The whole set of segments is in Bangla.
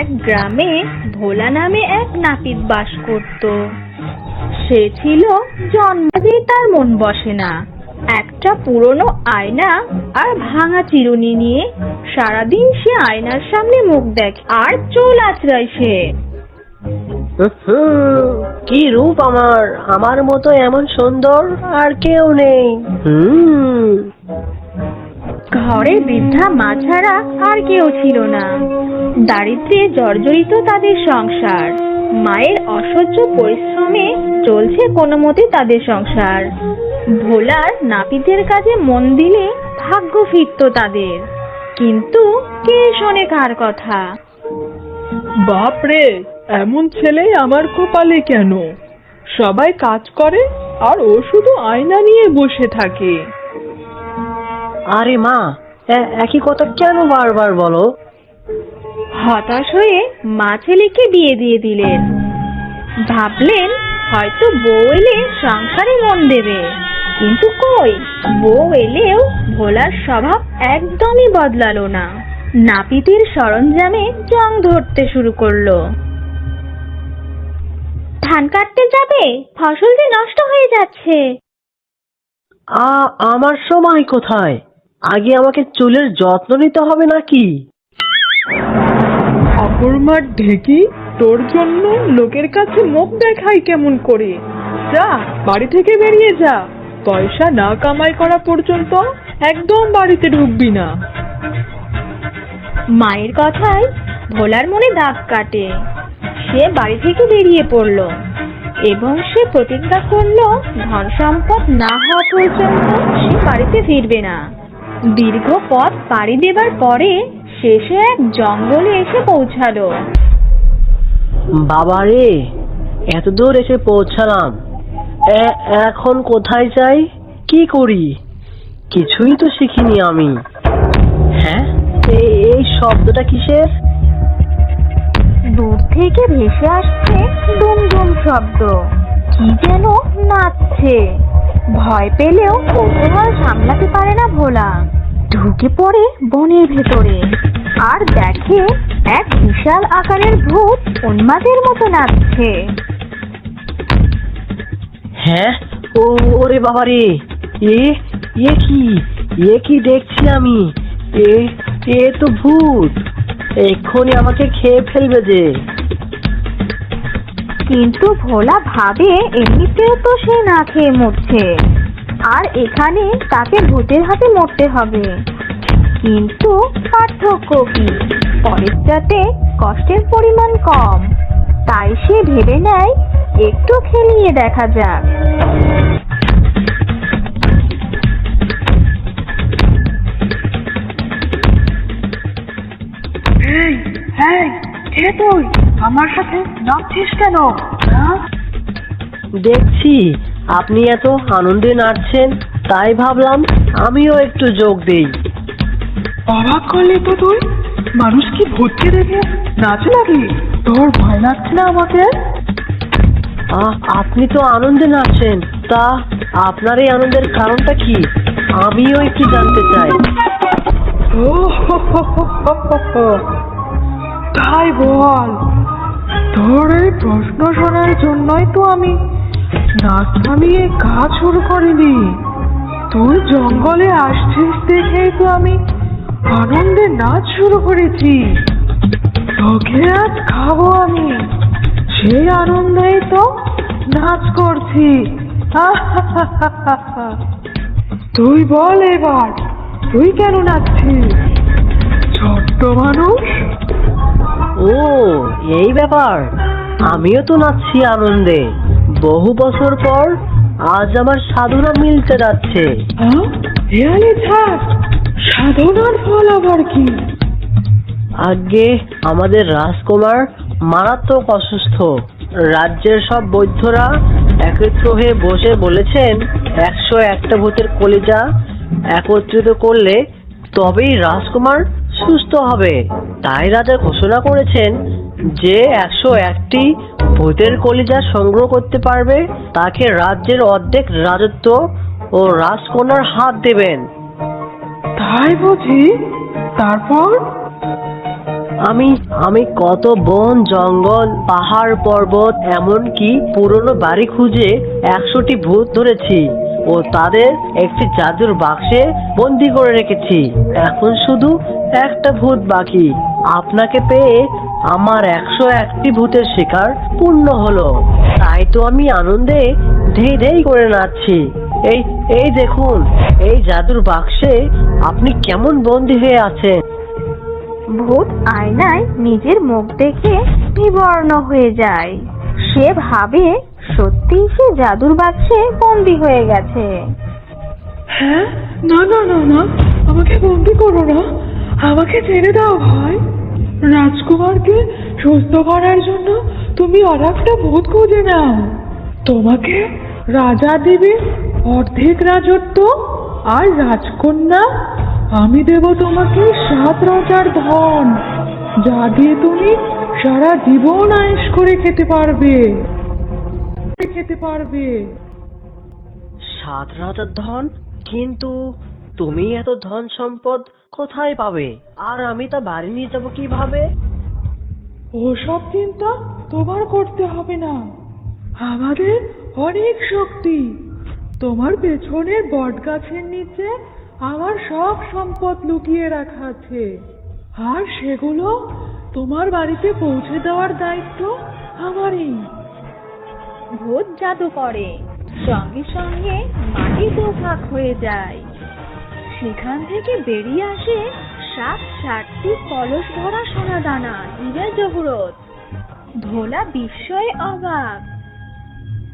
এক গ্রামে ভোলা নামে এক নাপিত বাস করত। সে ছিল জন্মাতেই তার মন বসে না। একটা পুরনো আয়না আর ভাঙা চিরুনি নিয়ে সারাদিন সে আয়নার সামনে মুখ দেখে আর চুল আঁচড়ায় সে। হুম, কি রূপ আমার! আমার মতো এমন সুন্দর আর কেউ নেই। হুম। ঘরে বৃদ্ধা মা ছাড়া আর কেউ ছিল না। দারিদ্র্যে জর্জরিত তাদের সংসার। মায়ের অসহ্য পরিশ্রমে চলছে কোনো মতে তাদের সংসার। ভোলার নাপিতের কাজে মন দিলে ভাগ্য ফিরত তাদের। কিন্তু কে শোনে কার কথা? বাপরে এমন ছেলে আমার কপালে কেন? সবাই কাজ করে আর ও শুধু আয়না নিয়ে বসে থাকে। আরে মা একই কথা কেন বারবার বলো? হতাশ হয়ে মা ছেলেকে বিয়ে দিয়ে দিলেন। ভাবলেন হয়তো বউ এলে সংসারে মন দেবে। কিন্তু কই বউ এলেও ভোলার স্বভাব একদমই বদলালো না। নাপিতের সরঞ্জামে জং ধরতে শুরু করল। ধান কাটতে যাবে ফসল যে নষ্ট হয়ে যাচ্ছে। আ আমার সময় কোথায়? আগে আমাকে চুলের যত্ন নিতে হবে নাকি? অপরমার ঢেকি? তোর জন্য লোকের কাছে মুখ দেখাই কেমন করে? যা বাড়ি থেকে বেরিয়ে যা। পয়সা না কামাই করা পর্যন্ত একদম বাড়িতে ঢুকবি না। মায়ের কথায় ভোলার মনে দাগ কাটে। সে বাড়ি থেকে বেরিয়ে পড়ল এবং সে প্রতিজ্ঞা করল ধন সম্পদ না হওয়া পর্যন্ত সে বাড়িতে ফিরবে না। দীর্ঘ পথ পাড়ি দেবার পরে শেষে এক জঙ্গলে এসে পৌঁছালো। বাবা রে এত দূর এসে পৌঁছালাম। এ- এখন কোথায় যাই? কি করি? কিছুই তো শিখিনি আমি। হ্যাঁ? এ- এই শব্দটা কিসের? দূর থেকে ভেসে আসছে দুম দুম শব্দ। কি যেন নাচছে। ভয় পেলেও কৌতূহল সামলাতে পারে না ভোলা। ঢুকে পড়ে বনের ভেতরে। আর দেখে এক বিশাল আকারের ভূত উন্মাদের মতো নাচছে। হ্যাঁ? ও ওরে বাবা রে এ এ কি? এ কি দেখছি আমি? এ এ তো ভূত। এক্ষুনি আমাকে খেয়ে ফেলবে যে। কিন্তু ভোলা ভাবে এমনিতেও তো সে না খেয়ে মরছে। আর এখানে তাকে ভূতের হাতে মরতে হবে। কিন্তু পার্থক্য কি? পরেরটাতে কষ্টের পরিমাণ কম। তাই সে ভেবে নেয় একটু খেলিয়ে দেখা যাক। এই এই কে তুই? আমার সাথে নাচছিস কেন? হ্যাঁ? দেখছি। আপনি এত আনন্দে নাচছেন তাই ভাবলাম আমিও একটু যোগ দেই। অবাক করলি তো তুই? মানুষ কি ভূতকে দেখে নাচে নাকি? তোর ভয় লাগছে না আমাকে? আপনি তো আনন্দে নাচছেন তা আপনার এই আনন্দের কারণটা কি? আমিও একটু জানতে চাই। তাই বল তোর এই প্রশ্ন শোনার জন্যই তো আমি নাচ থামিয়ে কাজ শুরু করিনি। তুই জঙ্গলে আসছিস দেখেই তো আমি আনন্দে নাচ শুরু করেছি। তোকে আজ খাব আমি। সেই আনন্দেই তো নাচ করছি। তুই বল এবার, তুই কেন নাচছিস? ছোট্ট মানুষ। ও, এই ব্যাপার। আমিও তো নাচছি আনন্দে। বহু বছর পর আজ আমার সাধনা মিলতে যাচ্ছে। সাধনার ফল আবার কি? আগে আমাদের রাজকুমার মারাত্মক অসুস্থ। রাজ্যের সব বৈদ্যরা একত্র হয়ে বসে বলেছেন একশো একটা ভূতের কলিজা একত্রিত করলে তবেই রাজকুমার সুস্থ হবে। তাই রাজা ঘোষণা করেছেন যে একশো একটি ভূতের কলিজা সংগ্রহ করতে পারবে তাকে রাজ্যের অর্ধেক রাজত্ব ও রাজকন্যার হাত দেবেন। তাই বুঝি? তারপর? আমি আমি কত বন জঙ্গল পাহাড় পর্বত এমনকি পুরনো বাড়ি খুঁজে একশোটি ভূত ধরেছি ও তাদের একটি জাদুর বাক্সে বন্দি করে রেখেছি। এখন শুধু একটা ভূত বাকি। আপনাকে পেয়ে আমার একশো একটি ভূতের শিকার পূর্ণ হলো। তাই তো আমি আনন্দে ধেই ধেই করে নাচছি। এই এই দেখুন এই জাদুর বাক্সে আপনি কেমন বন্দি হয়ে আছেন। ভূত আয়নায় নিজের মুখ দেখে বিবর্ণ হয়ে যায়। সে ভাবে সত্যি সে জাদুর বাক্সে বন্দি হয়ে গেছে। হ্যাঁ? না না না না আমাকে বন্দি করো না। আমাকে ছেড়ে দাও ভাই। রাজকুমারকে সুস্থ করার জন্য তুমি আর একটা ভূত খুঁজে নাও। তোমাকে রাজা দেবে অর্ধেক রাজত্ব আর রাজকন্যা। আমি দেব তোমাকে সাত রাজার ধন, যা দিয়ে তুমি সারা জীবন আয়েশ করে খেতে পারবে। খেতে পারবে। সাত রাজার ধন? কিন্তু তুমি এত ধন সম্পদ কোথায় পাবে? আর আমি তা বাড়ি নিয়ে যাব কীভাবে? ওসব চিন্তা তোমার করতে হবে না। আমাদের অনেক শক্তি। তোমার পেছনের বট গাছের নিচে আমার সব সম্পদ লুকিয়ে রাখা আছে। আর সেগুলো তোমার বাড়িতে পৌঁছে দেওয়ার দায়িত্ব আমারই। ভূত জাদু করে। সঙ্গে সঙ্গে মাটি দুভাগ হয়ে যায়। সেখান থেকে বেরিয়ে আসে সাত ষাটটি কলস ভরা সোনা দানা হীরা জহরত। ভোলা বিস্ময়ে অবাক।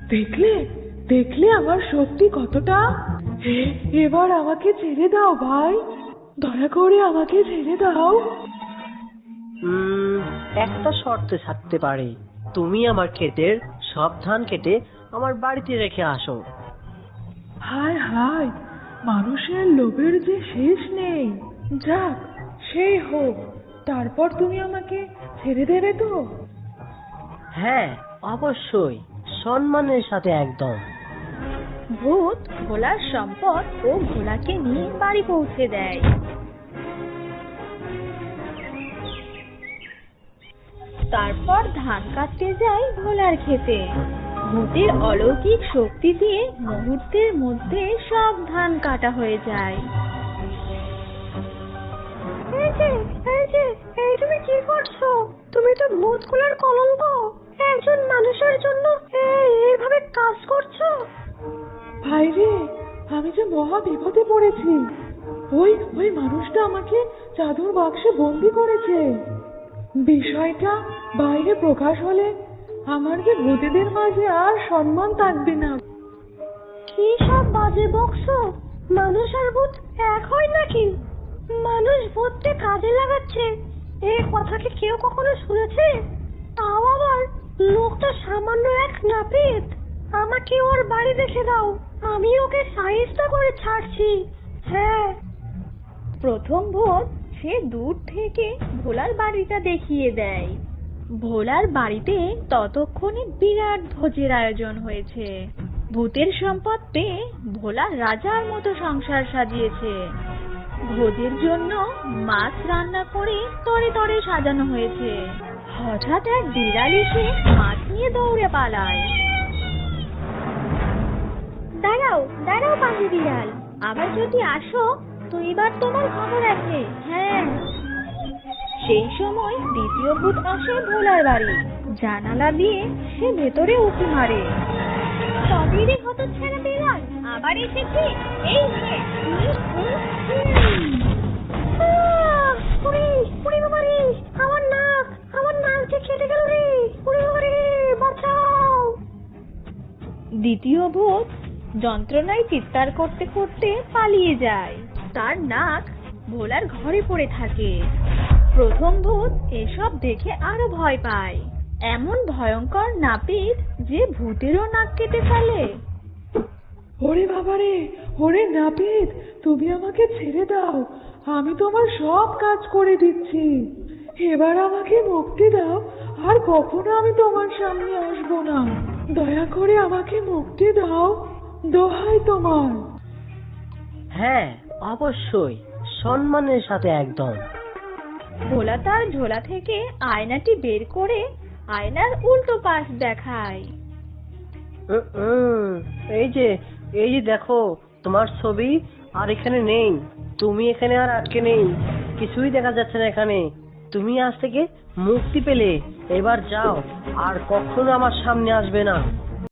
দেখলে দেখলে আমার শক্তি কতটা? এবার আমাকে ছেড়ে দাও ভাই। দয়া করে আমাকে ছেড়ে দাও। উম, একটা শর্তে থাকতে পারে। তুমি আমার ক্ষেতের সব ধান কেটে আমার বাড়িতে রেখে আসো। হায় হায় মানুষের লোভের যে শেষ নেই। যাক সেই হোক তারপর তুমি আমাকে ছেড়ে দেবে তো? হ্যাঁ অবশ্যই সম্মানের সাথে একদম। ভূত ভোলার সম্পদ ও ভোলাকে নিয়ে বাড়ি পৌঁছে দেয়। তারপর ধান কাটতে যায় ভোলার খেতে ভূতের অলৌকিক শক্তি দিয়ে মুহূর্তের মধ্যে সব ধান কাটা হয়ে যায়। এই যে এই যে এই তুমি কি করছ? তুমি তো ভূতগুলোর কলঙ্ক। একজন মানুষের জন্য এইভাবে কাজ করছ? ভাই রে আমি যে মহা বিপদে পড়েছি। ওই ওই মানুষটা আমাকে চাদর বাক্সে বন্দি করেছে। বিষয়টা বাইরে প্রকাশ হলে আমার যে ভূতেদের মাঝে আর সম্মান থাকবে না। কি সব বাজে বকছো? মানুষ আর ভূত এক হয় নাকি? মানুষ ভূতকে কাজে লাগাচ্ছে। এই কথা কি কেউ কখনো শুনেছে? তাও আবার লোকটা সামান্য এক নাপিত। আমাকে ওর বাড়ি দেখে দাও। আমি ওকে সাহিস্তা করে ছাড়ছি। হ্যাঁ। প্রথম ভোট সে দূর থেকে ভোলার বাড়িটা দেখিয়ে দেয়। ভোলার বাড়িতে ততক্ষণে বিরাট ভোজের আয়োজন হয়েছে। ভূতের সম্পদ পেয়ে ভোলা রাজার মতো সংসার সাজিয়েছে। ভোজের জন্য মাছ রান্না করে তরে তরে সাজানো হয়েছে। হঠাৎ এক বিড়াল এসে মাছ নিয়ে দৌড়ে পালায়। দাঁড়াও দাঁড়াও পাখি বিড়াল, আবার যদি আসো, তো এবার তোমার খবর আছে। হ্যাঁ। সেই সময় দ্বিতীয় ভূত আসে ভোলার বাড়ি। জানালা দিয়ে সে ভেতরে উঁকি মারে। তবেই রে হত ছেড়ে বিড়াল আবার এসেছে। এই আমার নাক আমার নাক যে গেল রে বাঁচাও। দ্বিতীয় ভূত যন্ত্রণায় চিৎকার করতে করতে পালিয়ে যায়। তার নাক ভোলার ঘরে পড়ে থাকে। প্রথম ভূত এসব দেখে আরও ভয় পায়। এমন ভয়ঙ্কর নাপিত যে ভূতেরও নাক কেটে ফেলে। ওরে বাবারে ওরে নাপিত তুমি আমাকে ছেড়ে দাও। আমি তোমার সব কাজ করে দিচ্ছি। এবার আমাকে মুক্তি দাও আর কখনো আমি তোমার সামনে আসব না। দয়া করে আমাকে মুক্তি দাও দোহাই তোমার। হ্যাঁ অবশ্যই। সম্মানের সাথে একদম। ভোলা তার ঝোলা থেকে আয়নাটি বের করে আয়নার উল্টো পাশ দেখায়। এই যে এই যে দেখো, তোমার ছবি আর এখানে নেই। তুমি এখানে আর আটকে নেই। কিছুই দেখা যাচ্ছে না এখানে। তুমি আজ থেকে মুক্তি পেলে। এবার যাও, আর কখনো আমার সামনে আসবে না।